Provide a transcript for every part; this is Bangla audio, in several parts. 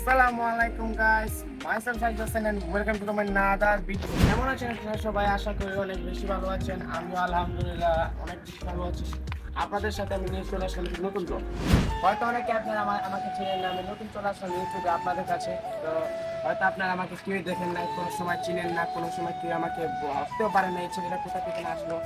আসসালামু আলাইকুম guys myself Saeed Hossain and welcome to my another কেমন আছেন সবাই? আশা করি অনেক বেশি ভালো আছেন। আমিও আলহামদুলিল্লাহ অনেক বেশি ভালো আছি। আপনাদের সাথে আমি নিয়ে চলে আসলাম নতুন ব্লগ হয়তো অনেকে আপনারা আমার আমাকে চিনেন না। আমি নতুন চলে আসলাম ইউটিউবে আপনাদের কাছে। তো হয়তো আপনারা আমাকে কেউ দেখেন না কোনো সময় চিনেন না, কোনো সময় কেউ আমাকে ভাবতেও পারেন না এই ছেলেটা কোথা থেকে আসলো।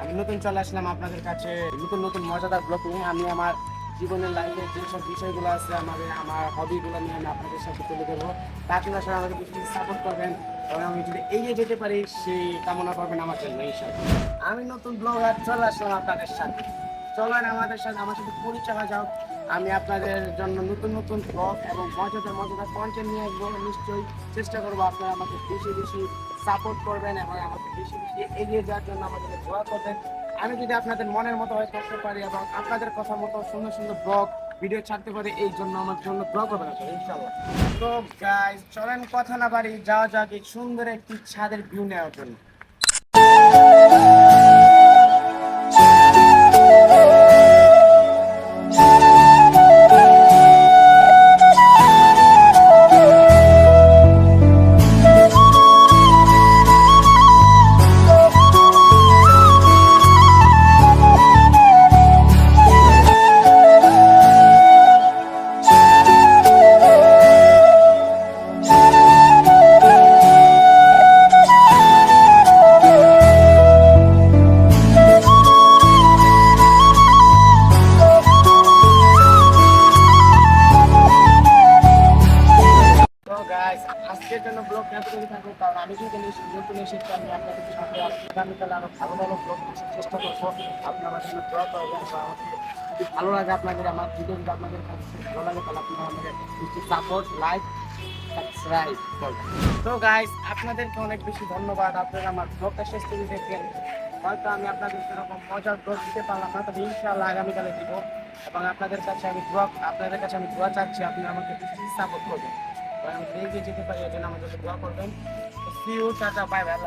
আমি নতুন চলে আসলাম আপনাদের কাছে। নতুন নতুন মজাদার ব্লগ নিয়ে আমি আমার জীবনের লাইফের যেসব বিষয়গুলো আছে, আমাদের, আমার হবিগুলো নিয়ে আমি আপনাদের সাথে তুলে ধরবো। তা আপনারা সবাই আমাকে বেশি সাপোর্ট করবেন এবং আমি যদি এগিয়ে যেতে পারি, সেই কামনা করবেন আমার জন্য, ইনশাআল্লাহ। আমি নতুন ব্লগার চলে আসলাম আপনাদের সাথে। চলেন আমাদের সাথে, আমার সাথে পরিচয় হয়ে যাও। আমি আপনাদের জন্য নতুন নতুন ব্লগ এবং মজাদার মজাদার কন্টেন্ট নিয়ে আসব। নিশ্চয়ই চেষ্টা করব আপনারা আমাকে বেশি বেশি সাপোর্ট করবেন এবং আমাকে বেশি বেশি এগিয়ে যাওয়ার জন্য আমাদের দোয়া করবেন। আমি যদি আপনাদের মনের মতো হয়ে করতে পারি এবং আপনাদের কথা মতো সুন্দর সুন্দর ব্লগ ভিডিও ছাড়তে পারি, এই জন্য আমার জন্য ব্লগ হবে না ইনশাআল্লাহ। তো গাইস চলেন কথা না বাড়ি যাওয়া যাক সুন্দর একটি ছাদের ভিউ নেওয়ার জন্য। গাইস আজকের জন্য ব্লগ এতটুকু থাকবে, কারণ আমি নিশ্চয়ই নতুন এসেছি, আমি আপনাদের সাথে আগামীকালে আরও ভালো ভালো ব্লগ চেষ্টা করব। আপনি আমার জন্য দোয়া করবেন, বা আমাকে ভালো লাগে আপনাদের, আমার ভিডিও যদি আপনাদের কাছে ভালো লাগে, তাহলে আপনারা আমাদের একটু সাপোর্ট লাইক সাবস্ক্রাইব করবেন। তো গাইস আপনাদেরকে অনেক বেশি ধন্যবাদ, আপনারা আমার ব্লগটা শেষ থেকে দেখবেন হয়তো আমি আপনাদের সেরকম মজার ব্লগ দিতে পারলাম না, তবে ইনশাআল্লাহ আগামীকালে দিব। এবং আপনাদের কাছে আমি দোয়া আপনাদের কাছে আমি দোয়া চাচ্ছি, আপনি আমাকে সাপোর্ট করবেন। আমি যেতে পারি জন্য আমাদের দোয়া করবেন। See you tata bye bye